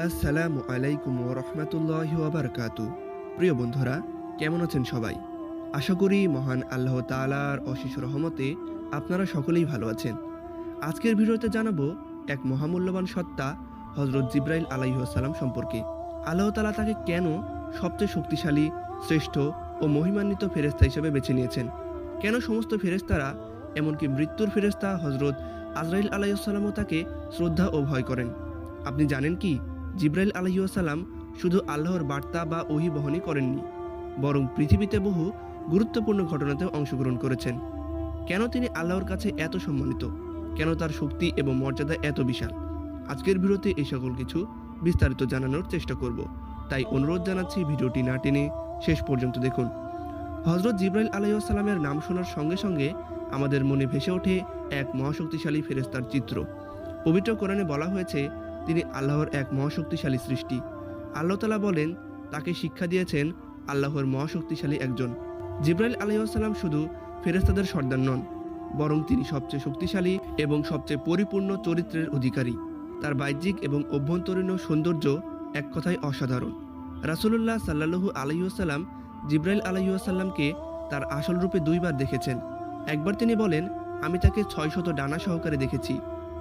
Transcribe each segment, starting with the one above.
আসসালামু আলাইকুম রহমতুল্লাহ ওবরকাত প্রিয় বন্ধুরা, কেমন আছেন সবাই? আশা করি মহান আল্লাহ তালার অশেষ রহমতে আপনারা সকলেই ভালো আছেন। আজকের ভিডিওতে জানাব এক মহামূল্যবান সত্তা হজরত জিব্রাইল আলাইসাল্লাম সম্পর্কে। আল্লাহ তালা তাকে কেন সবচেয়ে শক্তিশালী, শ্রেষ্ঠ ও মহিমান্বিত ফেরেস্তা হিসেবে বেছে নিয়েছেন? কেন সমস্ত ফেরেস্তারা এমনকি মৃত্যুর ফেরেস্তা হজরত আজরাইল আলাইসাল্লামও তাকে শ্রদ্ধা ও ভয় করেন? আপনি জানেন কি? জিব্রাইল আলহিউসালাম শুধু আল্লাহর বার্তা বা ওহি বহনই করেননি, বরং পৃথিবীতে বহু গুরুত্বপূর্ণ ঘটনাতেও অংশগ্রহণ করেছেন। কেন তিনি আল্লাহর কাছে এত সম্মানিত? কেন তার শক্তি এবং মর্যাদা এত বিশাল? আজকের ভিডিওতে এই সকল কিছু বিস্তারিত জানানোর চেষ্টা করব। তাই অনুরোধ জানাচ্ছি ভিডিওটি না টেনে শেষ পর্যন্ত দেখুন। হজরত জিব্রাইল আলাইসাল্লামের নাম শোনার সঙ্গে সঙ্গে আমাদের মনে ভেসে ওঠে এক মহাশক্তিশালী ফেরেস্তার চিত্র। পবিত্র কোরআনে বলা হয়েছে তিনি আল্লাহর এক মহাশক্তিশালী সৃষ্টি। আল্লাহ তালা বলেন, তাকে শিক্ষা দিয়েছেন আল্লাহর মহাশক্তিশালী একজন। জিব্রাইল আলাইসাল্লাম শুধু ফেরেস্তাদের সর্দার নন, বরং তিনি সবচেয়ে শক্তিশালী এবং সবচেয়ে পরিপূর্ণ চরিত্রের অধিকারী। তার বাহ্যিক এবং অভ্যন্তরীণ সৌন্দর্য এক কথায় অসাধারণ। রাসুলুল্লাহ সাল্লাহু আলাইসাল্লাম জিব্রাইল আলাইসাল্লামকে তার আসল রূপে দুইবার দেখেছেন। একবার তিনি বলেন, আমি তাকে ছয় শত ডানা সহকারে দেখেছি।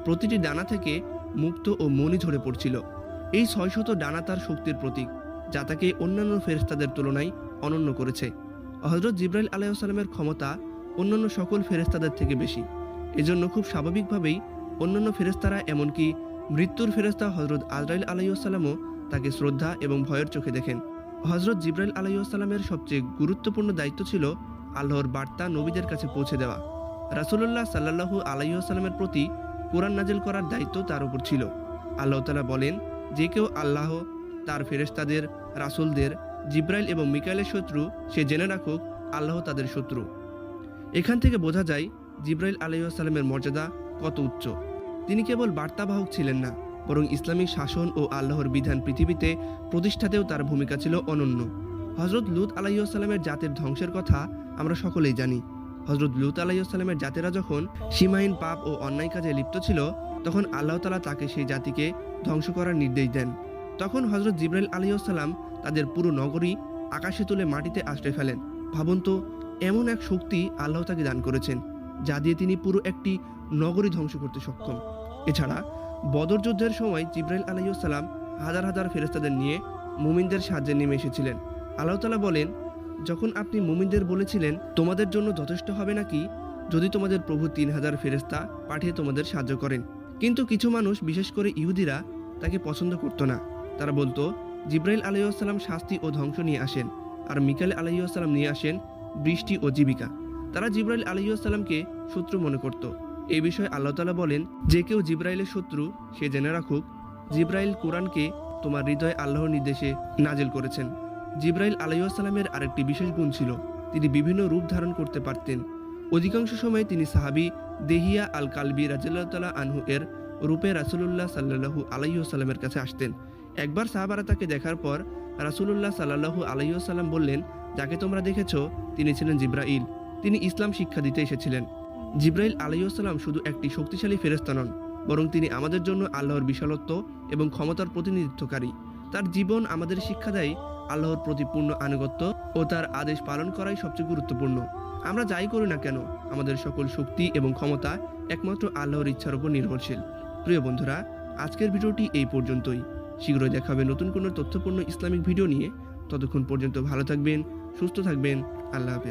প্রতিটি ডানা থেকে মুক্ত ও মনি ঝরে পড়ছিল। এই ছয় শত ডানা তার শক্তির প্রতীক, যা তাকে অন্যান্য ফেরেস্তাদের তুলনায় অনন্য করেছে। হজরত জিব্রাইল আলাইসাল্লামের ক্ষমতা অন্যান্য সকল ফেরেস্তাদের থেকে বেশি। এজন্য খুব স্বাভাবিকভাবেই অন্যান্য ফেরেস্তারা এমনকি মৃত্যুর ফেরেস্তা হজরত আজরাইল আলাইসাল্লামও তাকে শ্রদ্ধা এবং ভয়ের চোখে দেখেন। হজরত জিব্রাইল আলাইসাল্লামের সবচেয়ে গুরুত্বপূর্ণ দায়িত্ব ছিল আল্লাহর বার্তা নবীদের কাছে পৌঁছে দেওয়া। রাসুলুল্লাহ সাল্লাহু আলাইসাল্লামের প্রতি কোরআন নাজেল করার দায়িত্ব তার উপর ছিল। আল্লাহ তালা বলেন, যে কেউ আল্লাহ, তার ফেরেস্তাদের রাসুলদের, জিব্রাইল এবং মিকাইলের শত্রু, সে জেনে রাখুক আল্লাহ তাদের শত্রু। এখান থেকে বোঝা যায়, জিব্রাইল আলাইসাল্লামের মর্যাদা কত উচ্চ। তিনি কেবল বার্তাবাহক ছিলেন না, বরং ইসলামী শাসন ও আল্লাহর বিধান পৃথিবীতে প্রতিষ্ঠাতেও তার ভূমিকা ছিল অনন্য। হজরত লুত আলাইসাল্লামের জাতের ধ্বংসের কথা আমরা সকলেই জানি। হজরত লুত আলাইসাল্লামের জাতেরা যখন সীমাহীন পাপ ও অন্যায় কাজে লিপ্ত ছিল, তখন আল্লাহ তালা তাকে সেই জাতিকে ধ্বংস করার নির্দেশ দেন। তখন হজরত জিব্রাইল আলাইসাল্লাম তাদের পুরো নগরী আকাশে তুলে মাটিতে আশ্রয় ফেলেন। ভাবুন তো, এমন এক শক্তি আল্লাহ তাকে দান করেছেন, যা দিয়ে তিনি পুরো একটি নগরী ধ্বংস করতে সক্ষম। এছাড়া বদর যুদ্ধের সময় জিব্রাইল আলাইসাল্লাম হাজার হাজার ফেরেস্তাদের নিয়ে মুমিনদের সাহায্যে নেমে এসেছিলেন। আল্লাহ তালা বলেন যখন আপনি মুমিনদের বলেছিলেন, তোমাদের জন্য যথেষ্ট হবে নাকি? যদি তোমাদের প্রভু তিন হাজার ফেরেস্তা পাঠিয়ে তোমাদের সাহায্য করেন। কিন্তু কিছু মানুষ, বিশেষ করে ইহুদিরা, তাকে পছন্দ করতো না। তারা বলতো, জিব্রাইল আলাইসাল্লাম শাস্তি ও ধ্বংস নিয়ে আসেন আর মিকাইল আলাইসাল্লাম নিয়ে আসেন বৃষ্টি ও জীবিকা। তারা জিব্রাইল আলাইসাল্লামকে শত্রু মনে করত। এই বিষয়ে আল্লাহ তালা বলেন, যে কেউ জিব্রাইলের শত্রু, সে জেনে রাখুক, জিব্রাইল কোরআনকে তোমার হৃদয়ে আল্লাহর নির্দেশে নাজেল করেছেন। জিব্রাইল আলাইসাল্লামের আরেকটি বিশেষ গুণ ছিল, তিনি বিভিন্ন রূপ ধারণ করতে পারতেন। অধিকাংশ সময় তিনি সাহাবি দেহিয়া আল কালবি রাজিল্লাহ আনহু এর রূপে রাসুলুল্লাহ সাল্লাহু আলাইসাল্লামের কাছে আসতেন। একবার সাহাবারা তাকে দেখার পর রাসুলুল্লাহ সাল্লাহু আলাইসাল্লাম বললেন, যাকে তোমরা দেখেছ, তিনি ছিলেন জিব্রাইল। তিনি ইসলাম শিক্ষা দিতে এসেছিলেন। জিব্রাইল আলাইসাল্লাম শুধু একটি শক্তিশালী ফেরেস্তা নন, বরং তিনি আমাদের জন্য আল্লাহর বিশালত্ব এবং ক্ষমতার প্রতিনিধিত্বকারী। তার জীবন আমাদের শিক্ষা দেয় আল্লাহর প্রতি পূর্ণ আনুগত্য ও তার আদেশ পালন করাই সবচেয়ে গুরুত্বপূর্ণ। আমরা যাই করি না কেন, আমাদের সকল শক্তি এবং ক্ষমতা একমাত্র আল্লাহর ইচ্ছার উপর নির্ভরশীল। প্রিয় বন্ধুরা, আজকের ভিডিওটি এই পর্যন্তই। শীঘ্রই দেখাবে নতুন কোনো তথ্যপূর্ণ ইসলামিক ভিডিও নিয়ে। ততক্ষণ পর্যন্ত ভালো থাকবেন, সুস্থ থাকবেন, আল্লাহ হাফেজ।